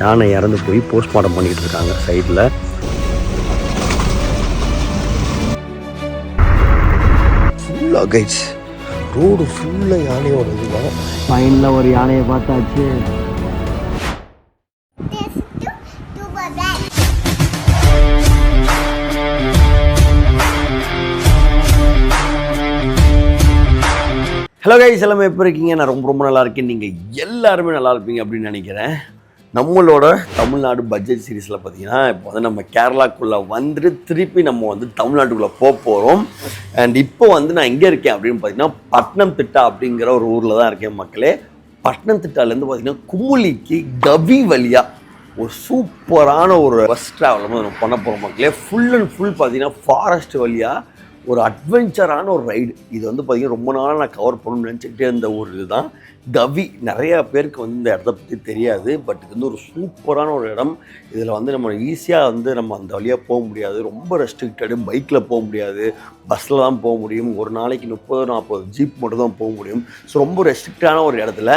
யானை இறந்து போய் போஸ்ட்மார்ட்டம் பண்ணிக்கிட்டு இருக்காங்க சைடில் ஃபுல்லாக கைட்ஸ் ரோடு ஃபுல்லாக யானையோட இதுதான் ஃபைனில் ஒரு யானையை பார்த்தாச்சு. ஹலோ கைஸ் எல்லாமே எப்போ இருக்கீங்க? நான் ரொம்ப ரொம்ப நல்லா இருக்கேன். நீங்கள் எல்லாருமே நல்லா இருப்பீங்க அப்படின்னு நினைக்கிறேன். நம்மளோட தமிழ்நாடு பட்ஜெட் சீரிஸில் பார்த்தீங்கன்னா இப்போ வந்து நம்ம கேரளாக்குள்ளே வந்துட்டு திருப்பி நம்ம வந்து தமிழ்நாட்டுக்குள்ளே போக போகிறோம் அண்ட் இப்போ வந்து நான் எங்கே இருக்கேன் அப்படின்னு பார்த்தீங்கன்னா பட்னம் திட்டா அப்படிங்கிற ஒரு ஊரில் தான் இருக்கேன் மக்களே. பட்னம் திட்டாலேருந்து பார்த்தீங்கன்னா குமுளிக்கு கவி வழியாக ஒரு சூப்பரான ஒரு பஸ் ட்ராவல் வந்து நம்ம பண்ண போகிறோம் மக்களே. ஃபுல் அண்ட் ஃபுல் பார்த்தீங்கன்னா ஃபாரஸ்ட் வழியாக ஒரு அட்வென்ச்சரான ஒரு ரைடு இது வந்து பார்த்திங்கன்னா ரொம்ப நாளாக நான் கவர் பண்ணணும்னு நினச்சிக்கிட்டே இருந்த ஒரு இதுதான். கவி நிறையா பேருக்கு வந்து இந்த இடத்த பற்றி தெரியாது பட் இது வந்து ஒரு சூப்பரான ஒரு இடம். இதில் வந்து நம்ம ஈஸியாக வந்து நம்ம அந்த வழியாக போக முடியாது. ரொம்ப ரெஸ்ட்ரிக்டடு பைக்கில் போக முடியாது. பஸ்ஸில் தான் போக முடியும். ஒரு நாளைக்கு முப்பது நாற்பது ஜீப் மட்டும் தான் போக முடியும். ஸோ ரொம்ப ரெஸ்ட்ரிக்டான ஒரு இடத்துல.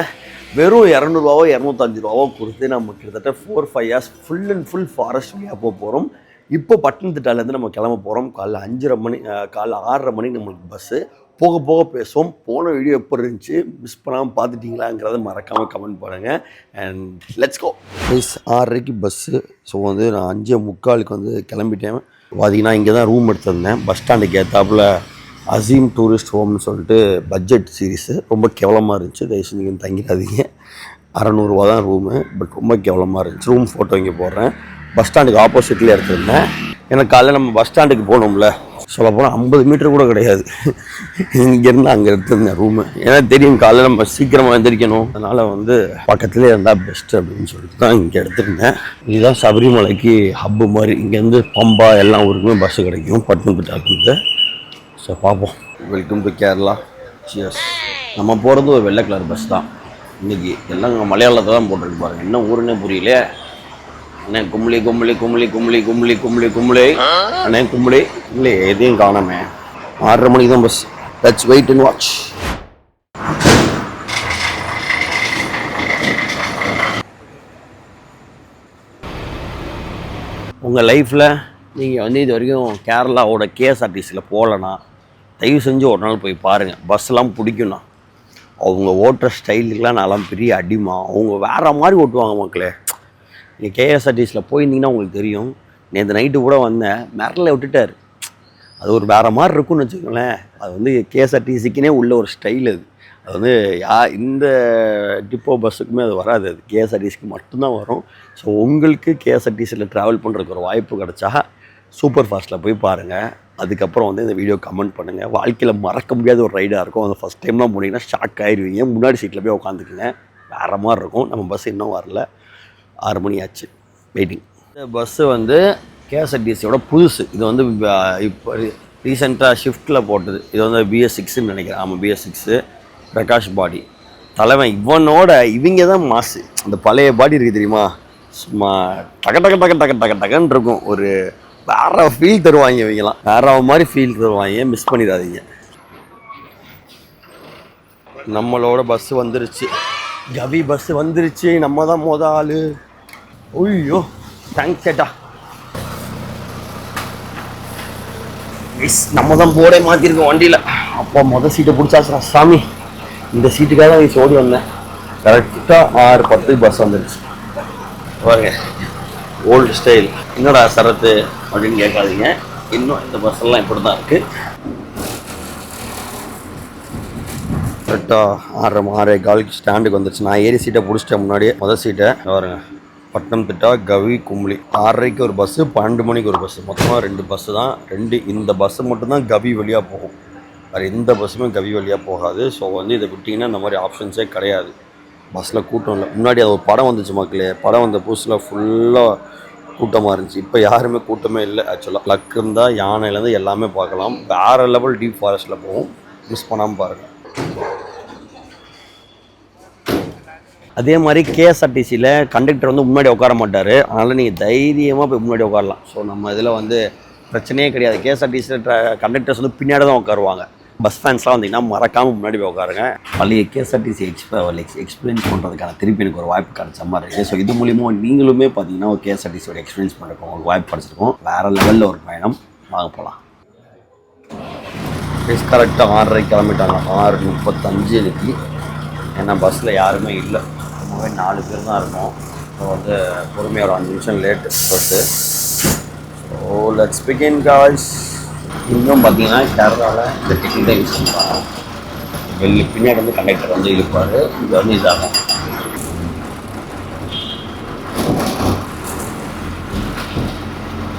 வெறும் இரநூறுவாவோ இரநூத்தஞ்சு ரூபாவோ கொடுத்து நம்ம கிட்டத்தட்ட four five years full and full forest வழியாக போக போகிறோம் இப்போ பட்டணத்திட்டாலேருந்து நம்ம கிளம்ப போகிறோம் காலைல அஞ்சரை மணி காலைல ஆறரை மணிக்கு நம்மளுக்கு பஸ்ஸு போக போக பேசுவோம். போன வீடியோ எப்படி இருந்துச்சு? மிஸ் பண்ணாமல் பார்த்துட்டிங்களாங்கிறத மறக்காமல் கமெண்ட் பண்ணுங்கள் அண்ட் லெட்ஸ் கோ ப்ளீஸ் ஆறரைக்கு பஸ்ஸு ஸோ வந்து நான் அஞ்சே முக்காலுக்கு வந்து கிளம்பிட்டேன். பார்த்தீங்கன்னா இங்கே தான் ரூம் எடுத்திருந்தேன் பஸ் ஸ்டாண்டுக்கு ஏற்றாப்புல அசீம் டூரிஸ்ட் ஹோம்னு சொல்லிட்டு பட்ஜெட் சீரிஸு ரொம்ப கேவலமாக இருந்துச்சு. தயவு செஞ்சு தங்கிடாதீங்க. அறநூறுவா தான் ரூமு பட் ரொம்ப கேவலமாக இருந்துச்சு. ரூம் ஃபோட்டோ இங்கே போடுறேன். பஸ் ஸ்டாண்டுக்கு ஆப்போசிட்லேயே எடுத்திருந்தேன். எனக்கு காலையில் நம்ம பஸ் ஸ்டாண்டுக்கு போகணும்ல சொல்ல போனால் ஐம்பது மீட்டர் கூட கிடையாது. இங்கேருந்து அங்கே எடுத்திருந்தேன் ரூமு ஏன்னா தெரியும் காலையில் நம்ம சீக்கிரமாக எந்திரிக்கணும். அதனால் வந்து பக்கத்துலேயே இருந்தால் பெஸ்ட் அப்படின்னு சொல்லிட்டு தான் இங்கே எடுத்திருந்தேன். இதுதான் சபரிமலைக்கு ஹப்பு மாதிரி. இங்கேருந்து பம்பா எல்லா ஊருக்குமே பஸ்ஸு கிடைக்கும். பட்டணத்துட்டாக்கு ஸோ பார்ப்போம். வெல்கம் டு கேரளா சியர்ஸ் நம்ம போகிறது ஒரு வெள்ளை கலர் பஸ் தான். இன்றைக்கி எல்லாம் மலையாளத்தை தான் போட்டுருக்கு பாருங்கள் என்ன ஊருன்னே புரியல அண்ணே கும்பலி கும்பலி கும்பலி கும்பலி கும்பலி கும்பலி கும்பலி. அண்ணே கும்பலி. இல்லை எதையும் காணாமே. ஆறரை மணிக்கு தான் bus let's wait and watch உங்கள் லைஃப்பில் நீங்கள் வந்து இது வரைக்கும் கேரளாவோட கேஎஸ்ஆர்டிசியில் போகலன்னா தயவு செஞ்சு ஒரு நாள் போய் பாருங்கள் பஸ்ஸெல்லாம் பிடிக்கும்ண்ணா. அவங்க ஓட்டுற ஸ்டைலுக்கெலாம் நான்லாம் பெரிய அடிமா அவங்க வேறு மாதிரி ஓட்டுவாங்க மக்களே. நீங்கள் கேஎஸ்ஆர்டிசியில் போயிருந்தீங்கன்னா உங்களுக்கு தெரியும். நேற்று நைட்டு கூட வந்தேன். மிரல விட்டுட்டார். அது ஒரு வேறு மாதிரி இருக்கும்னு வச்சுக்கோங்களேன். அது வந்து கேஎஸ்ஆர்டிசிக்குனே உள்ள ஒரு ஸ்டைல் அது. அது வந்து யா இந்த டிப்போ பஸ்ஸுக்குமே அது வராது அது. கேஎஸ்ஆர்டிசிக்கு மட்டும்தான் வரும். ஸோ உங்களுக்கு கேஎஸ்ஆர்டிசியில் ட்ராவல் பண்ணுறதுக்கு ஒரு வாய்ப்பு கிடச்சா சூப்பர் ஃபாஸ்ட்டில் போய் பாருங்கள் அதுக்கப்புறம் வந்து இந்த வீடியோ கமெண்ட் பண்ணுங்கள் வாழ்க்கையில் மறக்க முடியாத ஒரு ரைடாக இருக்கும். அந்த ஃபஸ்ட் டைம்லாம் போனீங்கன்னா ஷாக் ஆயிடுவீங்க முன்னாடி சீட்டில் போய் உட்காந்துக்குங்க. வேறு மாதிரி இருக்கும். நம்ம பஸ் இன்னும் வரல. ஆறு மணி ஆச்சு வெயிட்டிங் இந்த பஸ்ஸு வந்து கேஎஸ்ஆர்டிசியோட புதுசு. இது வந்து இப்போ ரீசெண்டாக ஷிஃப்ட்டில் போட்டது. இது வந்து பிஎஸ் சிக்ஸ்ன்னு நினைக்கிறேன். ஆமாம் பிஎஸ் சிக்ஸு பிரகாஷ் பாடி. தலைவன் இவனோட இவங்க தான் மாசு. அந்த பழைய பாடி இருக்குது தெரியுமா? சும்மா டக டக டக டக டக டகன்னு இருக்கும். ஒரு வேற ஃபீல் தருவாங்க இவங்கலாம் வேற மாதிரி ஃபீல் தருவாங்க. மிஸ் பண்ணிடாதீங்க. நம்மளோட பஸ் வந்துருச்சு. கவி பஸ் வந்துருச்சு. நம்ம தான் மொதல் ஆள். ஐயோ தேங்க்ஸ் ஏட்டா மிஸ் நம்ம தான் போர்டே மாற்றிருக்கோம் வண்டியில். அப்போ மொதல் சீட்டை பிடிச்சாச்சுடா சாமி. இந்த சீட்டுக்காக தான் ஓடி வந்தேன். கரெக்டாக ஆறு பத்துக்கு பஸ் வந்துருச்சு. பாருங்க ஓல்டு ஸ்டைல் என்னடா சரத்து அப்படின்னு கேட்காதீங்க. இன்னும் இந்த பஸ்ஸெல்லாம் இப்படி தான் இருக்குது கரெக்டாக ஆறரை ஆறே காலுக்கு ஸ்டாண்டுக்கு வந்துருச்சு. நான் ஏறி சீட்டை பிடிச்சிட்டேன் முன்னாடியே. முதல் சீட்டை பாருங்க. பட்னம் திட்டா கவி கும்ளி ஆறரைக்கு ஒரு பஸ்ஸு பன்னெண்டு மணிக்கு ஒரு பஸ்ஸு மொத்தமாக ரெண்டு பஸ்ஸு தான். ரெண்டு இந்த பஸ்ஸு மட்டும்தான் கவி வழியாக போகும். வேறு எந்த பஸ்ஸுமே கவி வழியாக போகாது. ஸோ வந்து இதை விட்டிங்கன்னா இந்த மாதிரி ஆப்ஷன்ஸே கிடையாது. பஸ்ஸில் கூட்டம் இல்லை. முன்னாடி அது ஒரு படம் வந்துச்சு மக்களே. படம் வந்த புதுசில் ஃபுல்லாக கூட்டமாக இருந்துச்சு. இப்போ யாருமே கூட்டமே இல்லை ஆக்சுவலாக லக் இருந்தால் யானையிலேருந்து எல்லாமே பார்க்கலாம். வேறு லெவல் டீப் ஃபாரஸ்ட்டில் போகும். மிஸ் பண்ணாமல் பாருங்கள் அதே மாதிரி கேஎஸ்ஆர்டிசியில் கண்டக்டர் வந்து முன்னாடி உட்கார மாட்டார். அதனால் நீங்கள் தைரியமாக போய் முன்னாடி உட்காரலாம். ஸோ நம்ம இதில் வந்து பிரச்சனையே கிடையாது. கேஎஸ்ஆர்டிசியில் கண்டக்டர்ஸ் வந்து பின்னாடி தான் உட்காருவாங்க. பஸ் ஃபேன்ஸ்லாம் வந்தீங்கன்னா மறக்காமல் முன்னாடி போய் உட்காருங்க. பழைய கேஎஸ்ஆர்டிசி எக்ஸ் எக்ஸ்பீரியன்ஸ் பண்ணுறதுக்கான திருப்பி எனக்கு ஒரு வாய்ப்பு கிடைச்ச மாதிரி இருக்குது ஸோ இது மூலியமாக நீங்களுமே பார்த்தீங்கன்னா ஒரு கேஎஸ்ஆர்டிசியோட எக்ஸ்பீரியன்ஸ் பண்ணுறதுக்கு உங்களுக்கு வாய்ப்பு கிடச்சிருக்கும். வேறு லெவலில் ஒரு பயணம். வாங்க போகலாம் பஸ் கரெக்டாக ஆறரை கிளம்பிட்டாங்க ஆறு முப்பத்தஞ்சு இன்னைக்கு ஏன்னா பஸ்ஸில் யாருமே இல்லை. ரொம்பவே நாலு பேர் தான் இருக்கோம். ஸோ வந்து பொறுமையாக ஒரு அஞ்சு நிமிஷம் late first so let's begin guys இன்னும் பார்த்தீங்கன்னா கேரளாவில் இந்த டிக்கெட்டை யூஸ் பண்ணுறாங்க வெளியே பின்னாடி வந்து கண்டக்டர் வந்து இழுப்பார். இங்கே வந்து இதாகும்.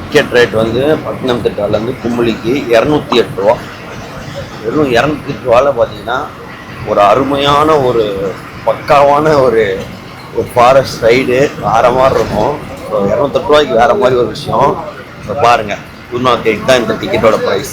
டிக்கெட் ரேட் வந்து பட்டினம் திட்டாலேருந்து கும்பலிக்கு இரநூத்தி எட்டு ரூபா. வெறும் இரநூத்தி எட்டு ரூபாவில் பார்த்தீங்கன்னா ஒரு அருமையான ஒரு பக்காவான ஒரு ஒரு ஃபாரஸ்ட் ரைடு வேறு மாதிரி இருக்கும். ஸோ இரநூத்தெட்டு ரூபாய்க்கு வேறு மாதிரி ஒரு விஷயம். இப்போ பாருங்கள் டூ நாட் எயிட் தான் இந்த டிக்கெட்டோட ப்ரைஸ்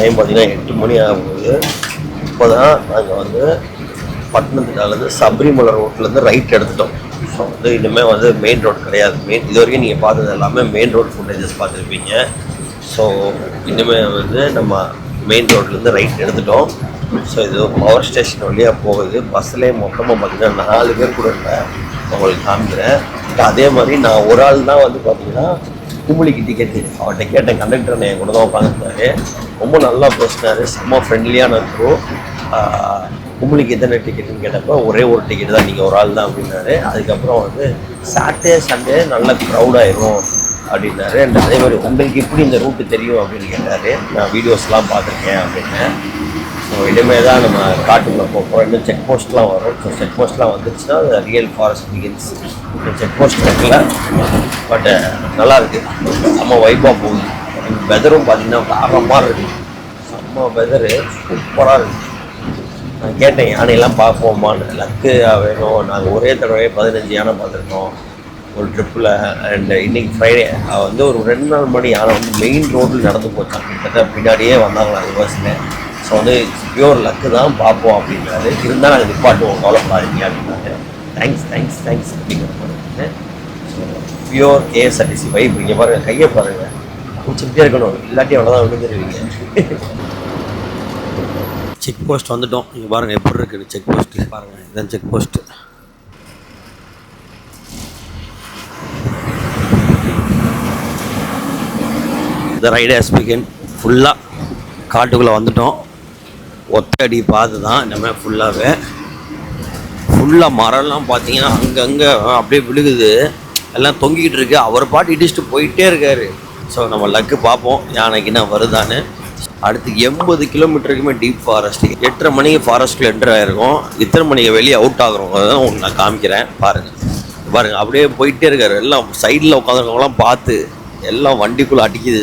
டைம் பார்த்தீங்கன்னா எட்டு மணி ஆகும்போது இப்போ தான் நாங்கள் வந்து பட்டணத்துக்காலேருந்து சபரிமலை ரோட்லேருந்து ரைட் எடுத்துட்டோம். ஸோ வந்து இனிமேல் வந்து மெயின் ரோடு கிடையாது. மெயின் இது வரைக்கும் நீங்கள் பார்த்தது எல்லாமே மெயின் ரோடு ஃபுட்டேஜஸ் பார்த்துருப்பீங்க. ஸோ இனிமேல் வந்து நம்ம மெயின் ரோட்லேருந்து ரைட் எடுத்துட்டோம். ஸோ இது பவர் ஸ்டேஷன் வழியாக போகுது. பஸ்லேயே மொத்தமாக பார்த்தீங்கன்னா நாலு பேர் கூட இல்லை. உங்களுக்கு காமிக்கிறேன். அதே மாதிரி நான் ஒரு ஆள் தான் வந்து பார்த்தீங்கன்னா கும்பலிக்கு டிக்கெட்டு அவர்கிட்ட கேட்டேன் கண்டக்டர் என் கூட தான் உட்காந்துருந்தாரு ரொம்ப நல்லா பேசினார். செம்ம ஃப்ரெண்ட்லியான இருக்கும் கும்பலிக்கு எத்தனை டிக்கெட்டுன்னு கேட்டப்போ ஒரே ஒரு டிக்கெட் தான். நீங்கள் ஒரு ஆள் தான் அப்படின்னாரு. அதுக்கப்புறம் வந்து சாட்டர்டே சண்டே நல்ல க்ரௌடாயிரும் அப்படின்னாரு. அண்ட் அதே மாதிரி உங்களுக்கு எப்படி இந்த ரூட்டு தெரியும்? அப்படின்னு கேட்டார். நான் வீடியோஸ்லாம் பார்த்துருக்கேன் அப்படின்னு. ஸோ இனிமேல் தான் நம்ம காட்டுக்குள்ளே போகிறோம் இன்னும் செக் போஸ்ட்லாம் வரும். ஸோ செக் போஸ்ட்லாம் வந்துச்சுன்னா அது real forest begins check post இருக்குல்ல? பட்டு நல்லா இருக்குது செம்ம வைப்பாக போகுது. வெதரும் பார்த்திங்கன்னா வேற இருக்குது இருக்கு. செம்ம வெதரு சூப்பராக இருக்கு. நான் கேட்டேன் யானையெல்லாம் பார்ப்போமான்னு. லக்கு வேணும். நாங்கள் ஒரே தடவை பதினஞ்சு யானை பார்த்துருக்கோம். ஒரு ட்ரிப்பில் அண்ட் இன்னைக்கு ஃப்ரைடே வந்து ஒரு ரெண்டு நாள் மணி யானை வந்து மெயின் ரோட்டில் நடந்து போச்சான் கிட்டத்தட்ட பின்னாடியே வந்தாங்களா ரிவர்ஸில் ஸோ வந்து பியூர் லக்கு தான் பார்ப்போம் அப்படின்னாரு. இருந்தால் நாங்கள் நிப்பாட்டுவோம் கவலைப்படாதீங்க அப்படின்னாரு. தேங்க்ஸ் தேங்க்ஸ் தேங்க்ஸ் அப்படிங்கிற மாதிரி ஸோ பியூர் ஏஎஸ்ஆர்டிசி வைப் இங்கே பாருங்கள் கையை பாருங்கள் குடிச்சுக்கிட்டே இருக்கணும். இல்லாட்டி அவ்வளோதான் விழுந்துருவீங்க. செக் போஸ்ட் வந்துட்டோம். இங்கே பாருங்கள் எப்படி இருக்குது செக் போஸ்ட்டு பாருங்கள் இதுதான் செக் போஸ்ட்டு இந்த ரைடு ஸ்பீக்கன் ஃபுல்லாக காட்டுக்குள்ளே வந்துட்டோம். ஒத்தடி பார்த்து தான் நம்ம ஃபுல்லாகவே ஃபுல்லாக மரம்லாம் பார்த்தீங்கன்னா அங்கங்கே அப்படியே விழுகுது. எல்லாம் தொங்கிக்கிட்டு இருக்கு. அவர் பாட்டு இடிச்சுட்டு போயிட்டே இருக்காரு. ஸோ நம்ம லக்கு பார்ப்போம். யானைக்கு நான் வருதான்னு. அடுத்து எண்பது கிலோமீட்டருக்குமே டீப் ஃபாரஸ்ட் எட்டரை மணிக்கு ஃபாரஸ்ட்டில் என்டர் ஆகிருக்கும் இத்தனை மணிக்கு வெளியே அவுட் ஆகுறோம். தான் உங்களுக்கு நான் காமிக்கிறேன். பாருங்கள் பாருங்கள் அப்படியே போயிட்டே இருக்காரு. எல்லாம் சைடில் உட்காந்துருக்கவங்களாம் பார்த்து எல்லாம் வண்டிக்குள்ளே அடிக்குது.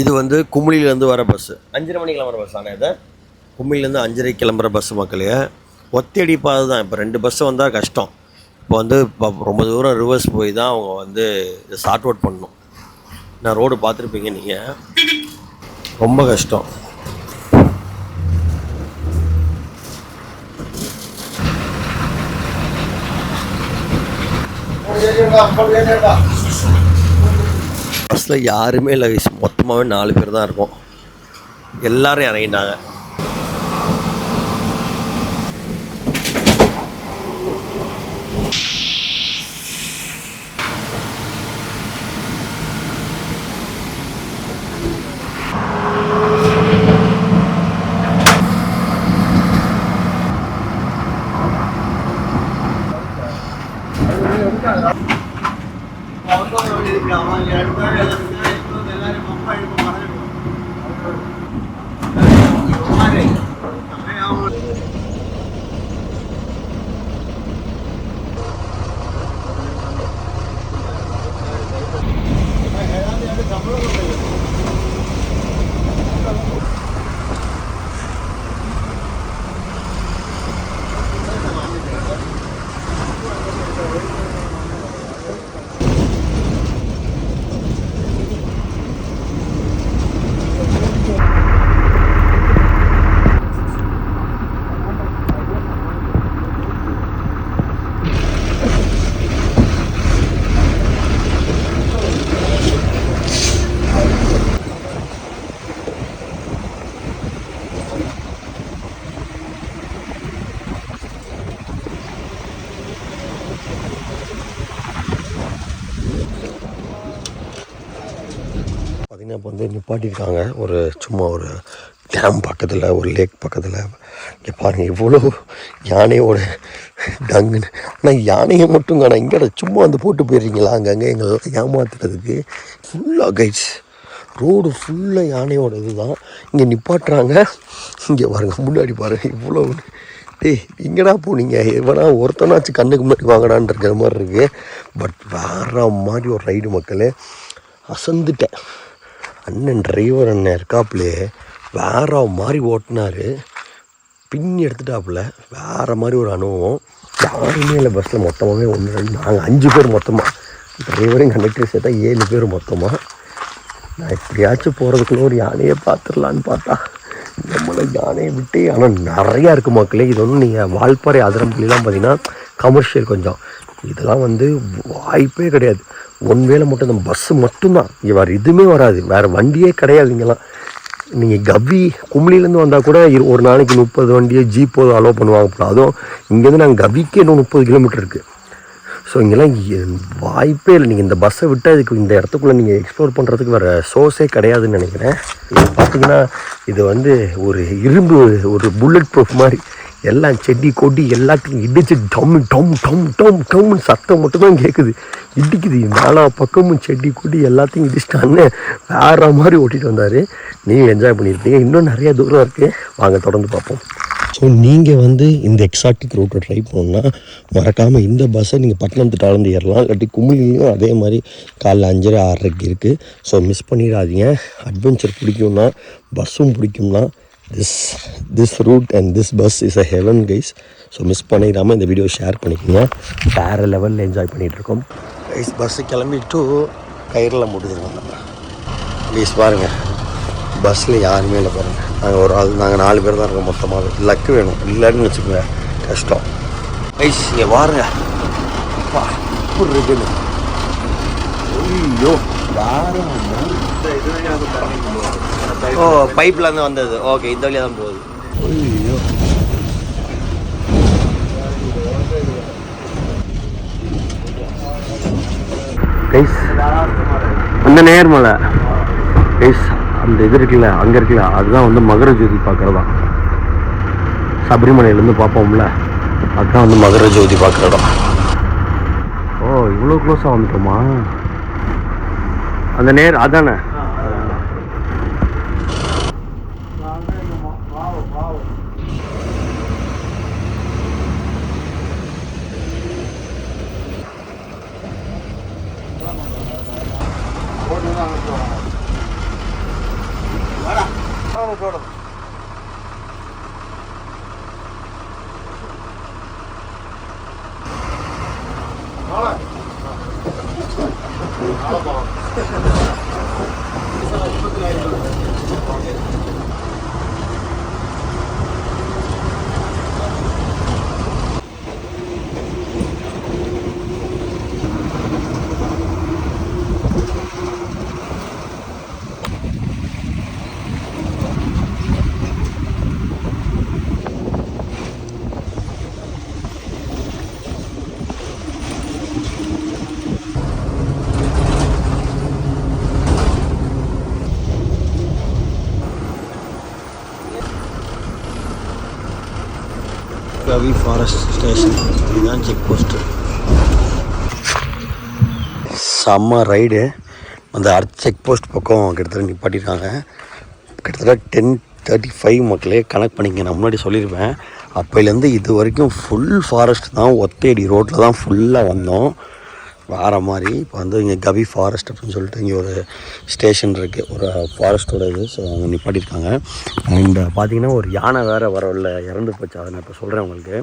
இது வந்து குமிழிலேருந்து வர பஸ்ஸு அஞ்சரை மணி கிளம்புற பஸ் ஆனால் இதை? குமிழிலேருந்து அஞ்சரை கிளம்புற பஸ் மக்களே ஒத்தடி பாதை தான் இப்போ ரெண்டு பஸ்ஸு வந்தால் கஷ்டம். இப்போ வந்து இப்போ ரொம்ப தூரம் ரிவர்ஸ் போய் தான் அவங்க வந்து இதை ஷார்ட் அவுட் பண்ணணும். நான் ரோடு பார்த்துருப்பீங்க நீங்கள் ரொம்ப கஷ்டம். பஸ்ஸில் யாருமே இல்லை மொத்தமாகவே நாலு பேர் தான் இருக்கும். எல்லோரும் இறங்கிட்டாங்க. பார்த்தீங்கன்னா இப்போ வந்து நிப்பாட்டியிருக்காங்க. ஒரு சும்மா ஒரு டேம் பக்கத்தில் ஒரு லேக் பக்கத்தில். இங்கே பாருங்கள் இவ்வளோ யானையோட டங்குன்னு ஆனால் யானையை மட்டும் காணா இங்கே சும்மா வந்து போட்டு போயிடுறீங்களா அங்கங்கே எங்களை ஏமாத்துறதுக்கு ஃபுல்லாக கைட்ஸ் ரோடு ஃபுல்லாக யானையோட இதுதான் இங்கே நிப்பாட்டுறாங்க. இங்கே பாருங்க முன்னாடி பாருங்க இவ்வளோ டேய் எங்கடா போனீங்க. எவனா ஒருத்தனாச்சும் கண்ணுக்கு முன்னாடி வாங்கடான்ற இருக்கிற மாதிரி இருக்குது பட் வேற மாதிரி ஒரு ரைடு மக்களே அசந்துட்டேன். அண்ணன் டிரைவர் அண்ணன் இருக்காப்புலே வேற மாதிரி ஓட்டினார். பின்னி எடுத்துட்டாப்புல வேற மாதிரி ஒரு அனுபவம். யாருமே இல்லை பஸ்ஸில் மொத்தமாகவே ஒன்று ரெண்டு நாங்கள் அஞ்சு பேர் மொத்தமாக டிரைவரையும் கண்டக்டர் சேர்த்தா ஏழு பேர் மொத்தமாக நான் எப்படியாச்சும் போகிறதுக்குள்ள ஒரு யானையை பார்த்துடலான்னு பார்த்தா நம்மளை யானையை விட்டு ஆனால் நிறையா இருக்குது மக்களே. இது ஒன்றும் நீங்கள் வால்பாறை அதிரம்பள்ளிலாம் பார்த்தீங்கன்னா கமர்ஷியல் கொஞ்சம். இதெல்லாம் வந்து வாய்ப்பே கிடையாது. ஒன் வேலை மட்டும் இந்த பஸ்ஸு மட்டும்தான். இங்கே வேறு எதுவுமே வராது. வேறு வண்டியே கிடையாது இங்கெல்லாம். நீங்கள் கவி கும்ளிலேருந்து வந்தால் கூட ஒரு நாளைக்கு முப்பது வண்டியை ஜீப்போ அலோவ் பண்ணுவாங்க போல. அதுவும் இங்கேருந்து நாங்கள் கவிக்கே இன்னும் முப்பது கிலோமீட்டர் இருக்குது ஸோ இங்கெல்லாம் வாய்ப்பே இல்லை. நீங்கள் இந்த பஸ்ஸை விட்டு அதுக்கு இந்த இடத்துக்குள்ளே நீங்கள் எக்ஸ்ப்ளோர் பண்ணுறதுக்கு வேறு சோர்ஸே கிடையாதுன்னு நினைக்கிறேன். இது பார்த்தீங்கன்னா இது வந்து ஒரு இரும்பு ஒரு புல்லட் ப்ரூஃப் மாதிரி. எல்லாம் செடி கொடி எல்லாத்தையும் இடிச்சு டம் டம் டம் டம் டம்னு சத்தம் மட்டும்தான் கேட்குது இடிக்குது. நாலா பக்கமும் செடி கொடி எல்லாத்தையும் இடிச்சிட்டான்னு வேற மாதிரி ஓட்டிட்டு வந்தார். நீங்கள் என்ஜாய் பண்ணியிருப்பீங்க. இன்னும் நிறைய தூரம் இருக்குது வாங்க தொடர்ந்து பார்ப்போம். ஸோ நீங்கள் வந்து இந்த எக்ஸாட்டிக் ரூட்டை ட்ரை பண்ணணும்னா மறக்காமல் இந்த பஸ்ஸை நீங்கள் பட்டணத்துட்டாலேருந்து ஏறலாம். இல்லாட்டி குமிழிலையும் அதே மாதிரி காலைல அஞ்சரை ஆறரைக்கு இருக்குது ஸோ மிஸ் பண்ணிடாதீங்க. அட்வென்ச்சர் பிடிக்கும்னா பஸ்ஸும் பிடிக்கும்னா this this route and this bus is a heaven guys so miss பண்ணிடாமல் இந்த வீடியோ ஷேர் பண்ணிக்கோங்க. வேறு லெவலில் என்ஜாய் பண்ணிகிட்ருக்கோம் கைஸ் பஸ்ஸு கிளம்பிட்டு கயிறில் முடிஞ்சிருக்கோம் ப்ளீஸ் பாருங்கள் பஸ்ஸில் யாருமே இல்லை பாருங்கள் நாங்கள் ஒரு ஆள் நாங்கள் நாலு பேர் தான் இருக்கோம் மொத்தமாக லக்கு வேணும். இல்லைன்னு வச்சுக்கோங்க. கஷ்டம். ஐஸ் இங்கே பாருங்க. அப்பா எப்படி இருக்குன்னு. ஐயோ வேறு ஓ பைப்பில் இருந்து வந்தது. ஓகே இந்த வழியாக தான் போகுது. ஐயோ. கைஸ் அந்த நேர்மலை கைஸ் அந்த இது இருக்குல்ல அங்கே இருக்குல்ல அதுதான் வந்து மகர ஜோதி பார்க்குறதா. சபரிமலையிலேருந்து பார்ப்போம்ல அதுதான் வந்து மகர ஜோதி பார்க்குறதா. ஓ இவ்வளோ க்ளோஸாக வந்துட்டோமா? அந்த நேர் அதானே? கவி ஃபாரஸ்ட் ஸ்டேஷன் இதுதான் செக் போஸ்ட்டு செம்ம ரைடு அந்த அர்த் செக் போஸ்ட் பக்கம் கிட்டத்தட்ட நிப்பாட்டிருக்காங்க கிட்டத்தட்ட டென் தேர்ட்டி ஃபைவ் மக்களே கனெக்ட் பண்ணிக்க நான் முன்னாடி சொல்லியிருப்பேன். அப்போலேருந்து இது வரைக்கும் ஃபுல் ஃபாரஸ்ட் தான். ஒத்தையடி ரோட்டில் தான் ஃபுல்லாக வந்தோம். வேறு மாதிரி இப்போ வந்து இங்கே கபி ஃபாரஸ்ட் அப்படின்னு சொல்லிட்டு இங்கே ஒரு ஸ்டேஷன் இருக்குது ஒரு ஃபாரஸ்ட்டோட இது ஸோ அங்கே நிப்பாட்டியிருக்காங்க. அண்ட் பார்த்தீங்கன்னா ஒரு யானை வேறு வரவில்ல இறந்து போச்சு. அதை நான் இப்போ சொல்கிறேன் உங்களுக்கு.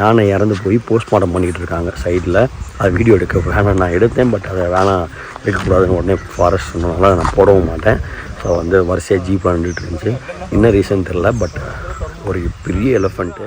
யானை இறந்து போய் போஸ்ட்மார்ட்டம் பண்ணிகிட்டு இருக்காங்க சைடில் அது வீடியோ எடுக்க வேணாம். நான் எடுத்தேன் பட் அதை வேணாம். எடுக்கக்கூடாதுன்னு உடனே ஃபாரஸ்ட் சொன்னதுனால நான் போடவும் மாட்டேன். ஸோ வந்து வரிசையாக ஜீப் வந்துட்டு இருந்துச்சு. என்ன ரீசன் தெரில பட் ஒரு பெரிய எலஃபண்ட்டு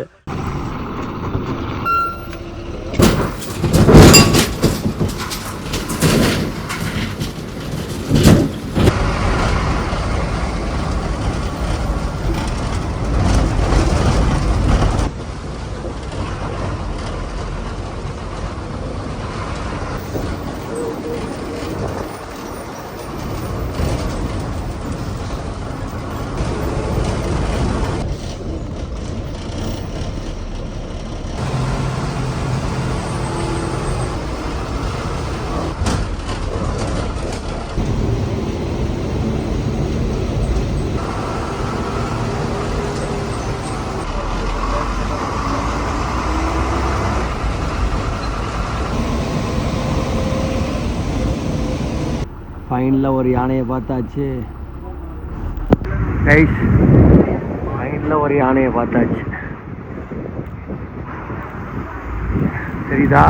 மைண்டில் ஒரு யானையை பார்த்தாச்சு. கைஸ் மைண்டில் ஒரு யானையை பார்த்தாச்சு. தெரியுதா?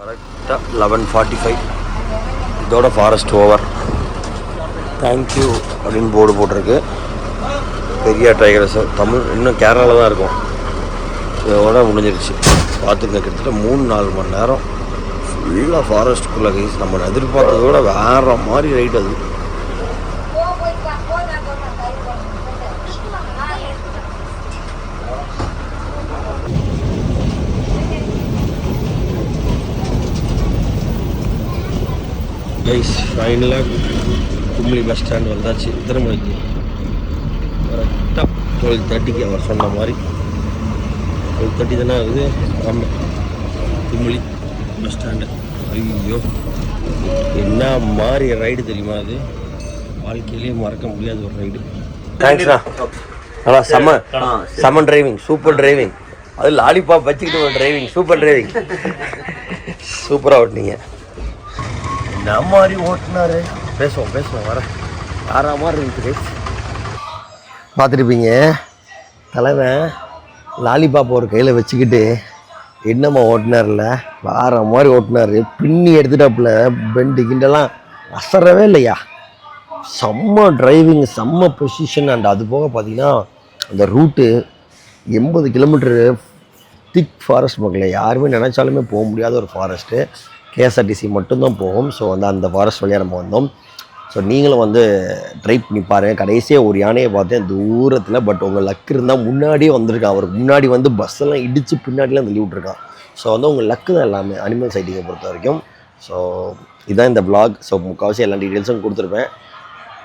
கரெக்டாக லெவன் ஃபார்ட்டி ஃபைவ் இதோட ஃபாரஸ்ட் ஓவர் தேங்க்யூ அப்படின்னு போர்டு போட்டிருக்கு. பெரிய டைகர்ஸ் தமிழ் இன்னும் கேரளாவில் தான் இருக்கும். இதோட முடிஞ்சிருச்சு. பார்த்துங்க கிட்டத்தட்ட மூணு நாலு மணி நேரம் ஃபுல்லாக ஃபாரஸ்ட்டுக்குள்ளே கைஸ் நம்ம எதிர்பார்த்ததை விட வேற மாதிரி ரைட் அது. கைஸ் ஃபைனலாக கும்பலி பஸ் ஸ்டாண்ட் வந்தாச்சு. எத்தனை மணிக்கு? கரெக்டாக டுவெல் தேர்ட்டிக்கு அவர் சொன்ன மாதிரி. டுவெல் தேர்ட்டி தானே ஆகுது? ஆமாம் கும்ளி பஸ் ஸ்டாண்டு ஐயோ. என்ன மாதிரி ரைடு தெரியுமா அது? வாழ்க்கையிலேயே மறக்க முடியாத ஒரு ரைடு தேங்க்ஸ்ண்ணா நல்லா செம்ம செம்ம டிரைவிங் சூப்பர் டிரைவிங் அது லாலிபாப் வச்சுக்கிட்டு ஒரு டிரைவிங் சூப்பர் டிரைவிங் சூப்பராக ஓட்டினீங்க. என்ன மாதிரி ஓட்டினாரு? பேசுவோம் பேசுவோம் வர. வேற மாதிரி இருக்குது? பார்த்துருப்பீங்க தலைவன். லாலிபாப் ஒரு கையில் வச்சுக்கிட்டு என்னம்மா ஓட்டினார்ல? வேற மாதிரி ஓட்டினார். பின்னி எடுத்துட்டாப்புல பெண்டு கிண்டெல்லாம் அசரவே இல்லையா? செம்ம டிரைவிங் செம்ம பொசிஷன் அண்ட் அது போக பார்த்தீங்கன்னா அந்த ரூட்டு எண்பது கிலோமீட்டரு திக் ஃபாரஸ்ட் மக்களே யாருமே நினச்சாலுமே போக முடியாத ஒரு ஃபாரஸ்ட்டு கேஎஸ்ஆர்டிசி மட்டும்தான் போகும். ஸோ வந்து அந்த ஃபாரஸ்ட் வழியாக நம்ம வந்தோம். ஸோ நீங்களும் வந்து ட்ரை பண்ணி பாருங்கள் கடைசியாக ஒரு யானையை பார்த்தேன் தூரத்தில். பட் உங்கள் லக் இருந்தால் முன்னாடியே வந்திருக்கான். அவருக்கு முன்னாடி வந்து பஸ்ஸெல்லாம் இடித்து பின்னாடிலாம் தள்ளி விட்ருக்கான் ஸோ வந்து உங்கள் லக்கு தான் எல்லாமே. அனிமல் சைட்டிங்கை பொறுத்த வரைக்கும். ஸோ இதுதான் இந்த பிளாக் ஸோ முக்கால்வாசி எல்லா டீட்டெயில்ஸும் கொடுத்துருப்பேன்.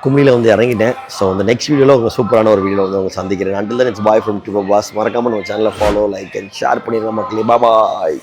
கும்மியில் வந்து இறங்கிட்டேன். ஸோ அந்த நெக்ஸ்ட் வீடியோவில் உங்கள் சூப்பரான ஒரு வீடியோ வந்து உங்களை சந்திக்கிறேன். அண்டில் தான் இட்ஸ் பாய் ஃப்ரம் டிபோ பாஸ் மறக்காமல் நம்ம சேனலை ஃபாலோ லைக் அண்ட் ஷேர் பண்ணிடுங்க மக்களே. பாய்